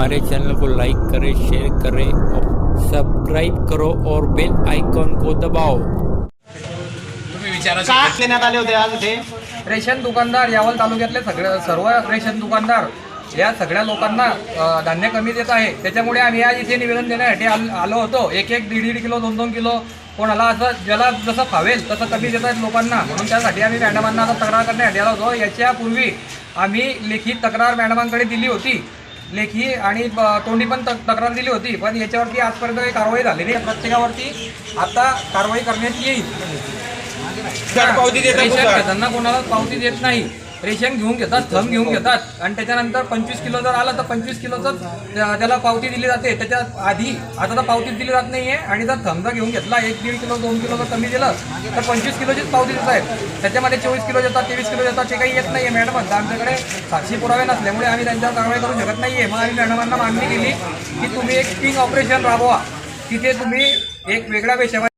हमारे चैनल को लाइक करें शेयर करें और सब्सक्राइब करो और बेल आइकॉन को दबाओ। तुम्ही विचारा का देण्यात आले होते आज ते रेशन दुकानदार यावल तालुक्यातले सगळे सर्व रेशन दुकानदार या सगळ्या लोकांना अ, धान्य कमी देत आहे. त्याच्यामुळे आम्ही आज इथे निवेदन देण्यासाठी आल- आलो होतो. एक एक दीड दीड किलो दोन दोन किलो कोणाला असं ज्याला जसं फावेल तसं कमी देत आहेत लोकांना. म्हणून त्यासाठी आम्ही मॅडमांना आता तक्रार करण्यासाठी आलो होतो. याच्यापूर्वी आम्ही लेखी तक्रार मॅडमांकडे दिली होती. लेखी आणि तोंडी पण तक- तक्रार दिली होती पण याच्यावरती आजपर्यंत काही कारवाई झालेली नाही. प्रत्येकावरती आता कारवाई करण्यात येईल रेशन? घेताना कोणाला पावती देत नाही रेशन घेऊन घेतात थंब घेऊन घेतात. आणि त्याच्यानंतर पंचवीस किलो जर आलं तर पंचवीस किलोचं त्या- त्याला पावती दिली जाते. त्याच्या आधी आता तर पावतीच दिली जात नाहीये. आणि जर थंब जर घेऊन घेतला एक दीड किलो दोन किलो जर कमी दिलं तर पंचवीस किलोचीच पावती देत आहेत. त्याच्यामध्ये चोवीस किलो देतात तेवीस किलो देतात ते काही येत नाहीये मॅडम तर आमच्याकडे साक्षी पुरावे नसल्यामुळे आम्ही त्यांच्यावर कारवाई करू शकत नाहीये. मग आम्ही मॅडमांना मागणी केली की तुम्ही एक स्टिंग ऑपरेशन राबवा. तिथे तुम्ही एक वेगळ्या पेशावर